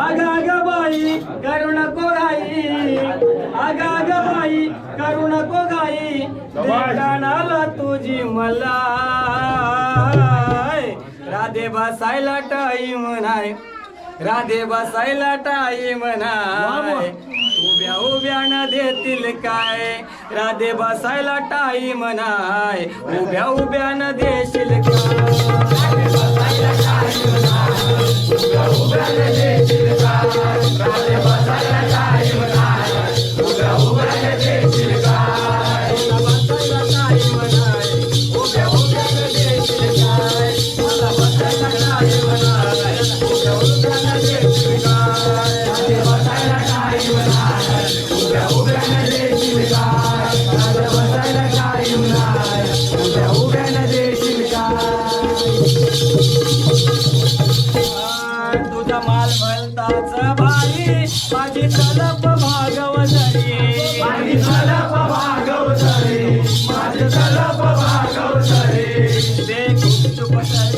आग आग बाई करू नको घाई आग आग बाई करू नको घाई कानाला तुझी मला. राधे बसायला टाईम नाही. राधे बसायला टाईम नाही. उभ्या उभ्या न देतील काय? राधे बसायला टाईम नाही. उभ्या उभ्या न देशील काय? तुझा माल भलताच भारी माझी तलप भागव झरी माझी तलप भागव झरी माझी तलप भागव झरी देख चुप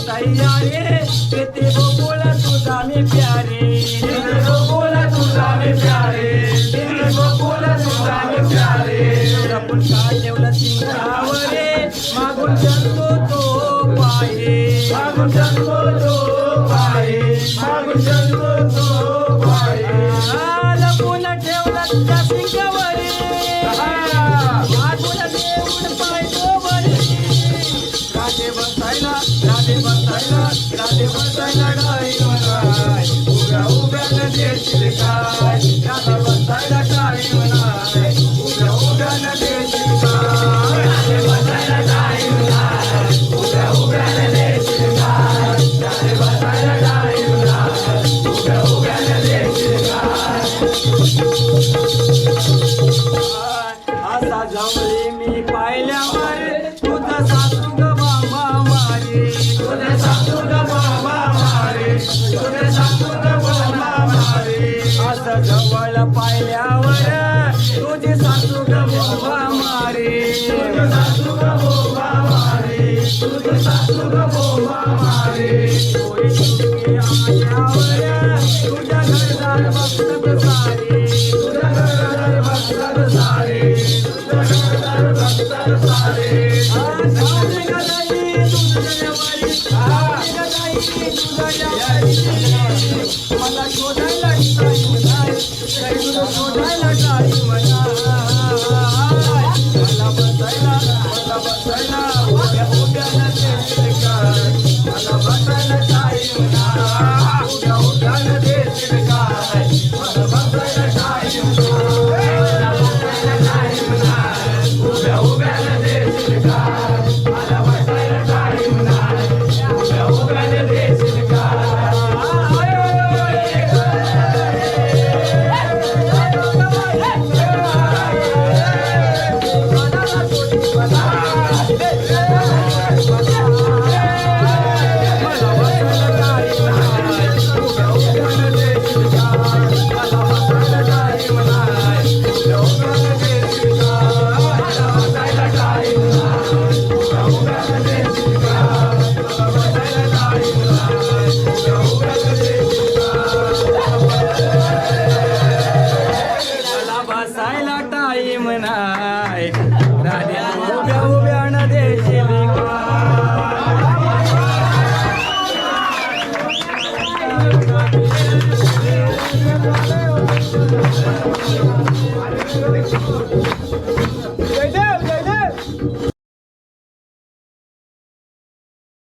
तैयारी किती बोल तुझा मी प्यारे. किती बोल तुझा मी प्यारे किती बोल तुझा मी प्यारे. आपण काय ठेवलं सिंगावरे मागून जगतो तो पाये. मागून जगतो तो पाये. लपून ठेवला तुझ्या सिंगावरे मागून देऊन पायतो राधे बसायला राधे बसायला राधे बसायला उभ्या उभ्या देशील काय राधे बसायला डाई म्हणा पाहिल्यावर तुझे सासू ग बाबा मारे तुझे सासू ग बाबा मारे तुझे सासू ग बाबा मारे थोडी चुकी आल्यावर तुझ्या घरदार बघतात सारे तुझ्या घरदार बघतात सारे तुझ्या घरदार बघतात सारे आ, जाऊ गदाई, तुझ्या वारी. आ, गदाई, तुझ्या वारी. मला शोधायला मला बसायला मला बसायला